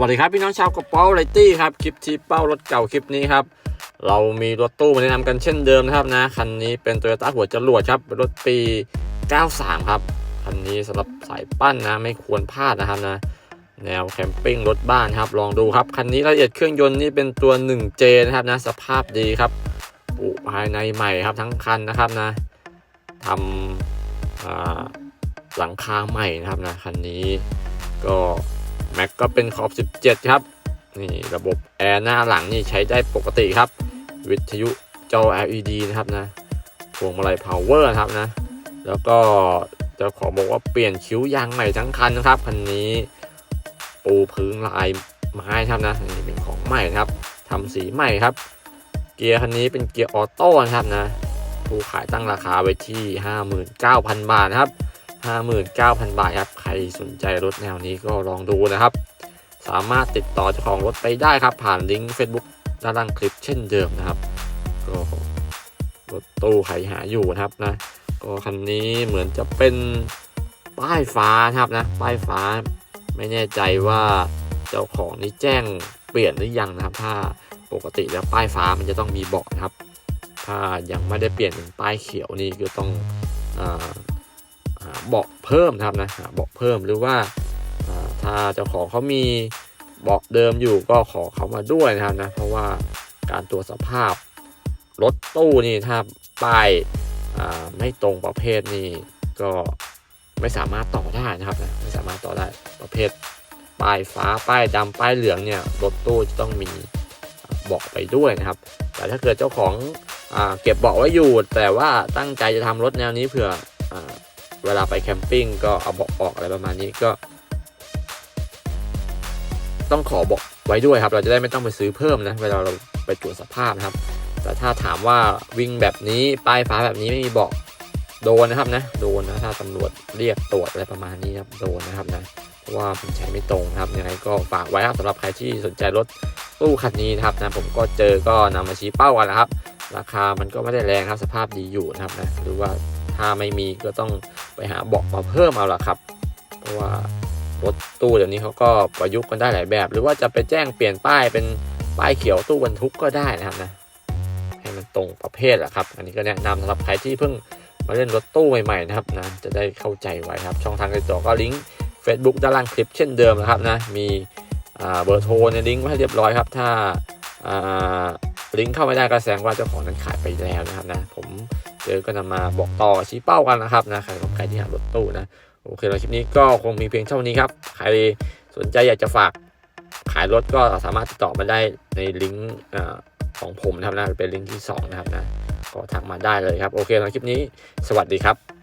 วัสดีครับพี่น้องชาวกระเป๋าไรตี้ครับคลิปที่เป้ารถเก่าคลิปนี้ครับเรามีรถตู้มาแนะนำกันเช่นเดิมนะครับนะคันนี้เป็น Toyota หัวจรวดครับเป็นรถปี 93 ครับคันนี้สำหรับสายปั้นนะไม่ควรพลาดนะครับนะ แนวแคมปิ้งรถบ้านครับลองดูครับคันนี้รายละเอียดเครื่องยนต์นี่เป็นตัว 1J นะครับนะสภาพดีครับอุภายในใหม่ครับทั้งคันนะครับนะทำหลังคาใหม่นะครับนะคันนี้ก็ แม็กก็เป็นขอบ 17 ครับ นี่ระบบแอร์หน้าหลังนี่ใช้ได้ปกติครับ วิทยุจอ LED นะครับนะพวงมาลัย power นะครับนะ แล้วก็จะขอบอกว่าเปลี่ยนคิ้วยางใหม่ทั้งคันนะครับคันนี้ปูพื้นลายไม้ครับนะนนี้เป็นของใหม่ครับทำสีใหม่ครับ เกียร์คันนี้เป็นเกียร์ออโต้นะครับนะผู้ขายตั้งราคาไว้ที่ 59,000 บาทนะครับ 59,000 บาทครับ ใครสนใจรถแนวนี้ก็ลองดูนะครับ สามารถติดต่อเจ้าของรถไปได้ครับ ผ่านลิงก์ Facebook ด้านล่างคลิปเช่นเดิมนะครับก็รถตู้ใครหาอยู่นะครับนะ ก็คันนี้เหมือนจะเป็นป้ายฟ้าครับนะ ป้ายฟ้าไม่แน่ใจว่าเจ้าของนี้แจ้งเปลี่ยนหรือยังนะครับ ถ้าปกติแล้วป้ายฟ้ามันจะต้องมีเบาะนะครับ ถ้ายังไม่ได้เปลี่ยนเป็นป้ายเขียวนี่ก็ต้องอาหา เบาะเพิ่มนะครับนะหาเบาะเพิ่มหรือว่าถ้าเจ้าของเขามีเบาะเดิมอยู่ก็ขอเขามาด้วยนะครับนะเพราะว่าการตรวจสภาพรถตู้นี่ถ้าป้ายไม่ตรงประเภทนี่ก็ไม่สามารถต่อได้นะครับนะไม่สามารถต่อได้ประเภทป้ายฟ้าป้ายดำป้ายเหลืองเนี่ยรถตู้จะต้องมีบาะไปด้วยนะครับ แต่ถ้าเกิดเจ้าของอเก็บเบาะไว้อยู่ แต่ว่าตั้งใจจะทำรถแนวนี้เผื่ออ เวลาไปแคมปิ้งก็เอาเบาะออกอะไรประมาณนี้ก็ ต้องขอเบาะไว้ด้วยครับ เราจะได้ไม่ต้องไปซื้อเพิ่มนะ เวลาเราไปตรวจสภาพนะครับ แต่ถ้าถามว่าวิ่งแบบนี้ป้ายฟ้าแบบนี้ไม่มีเบาะโดนนะครับนะ โดนนะถ้าตำรวจเรียกตรวจอะไรประมาณนี้ครับโดนนะครับนะเพราะว่าผมใช้ไม่ตรงนะครับยังไงก็ฝากไว้ครับสำหรับใครที่สนใจรถตู้คันนี้นะครับนะผมก็เจอก็นำมาชี้เป้ากันนะครับ ราคามันก็ไม่ได้แรงครับสภาพดีอยู่นะครับนะหรือว่า ถ้าไม่มีก็ต้องไปหาเบาะมาเพิ่มเอาละครับ เพราะว่ารถตู้เดี๋ยวนี้เขาก็ประยุกต์กันได้หลายแบบ หรือว่าจะไปแจ้งเปลี่ยนป้ายเป็นป้ายเขียวตู้บรรทุกก็ได้นะครับนะให้มันตรงประเภทแหละครับ อันนี้ก็แนะนำสำหรับใครที่เพิ่งมาเล่นรถตู้ใหม่ๆนะครับนะจะได้เข้าใจไว้ครับ ช่องทางติดต่อก็ลิงก์ Facebook ด้านล่างคลิปเช่นเดิมนะครับนะมีเบอร์โทรในลิงก์ไว้ให้เรียบร้อยครับ ถ้า ลิงก์เข้าไม่ได้ก็แสดงว่าเจ้าของนั้นขายไปแล้วนะครับนะผมเจอก็นำมาบอกต่อชี้เป้ากันนะครับนะใครของใครที่หารถตู้นะโอเคแล้วคลิปนี้ก็คงมีเพียงเท่านี้ครับใครสนใจอยากจะฝากขายรถก็สามารถติดต่อมาได้ในลิงก์ของผมนะครับนะเป็นลิงก์ที่สองนะครับนะก็ทักมาได้เลยครับโอเคแล้วคลิปนี้ สวัสดีครับ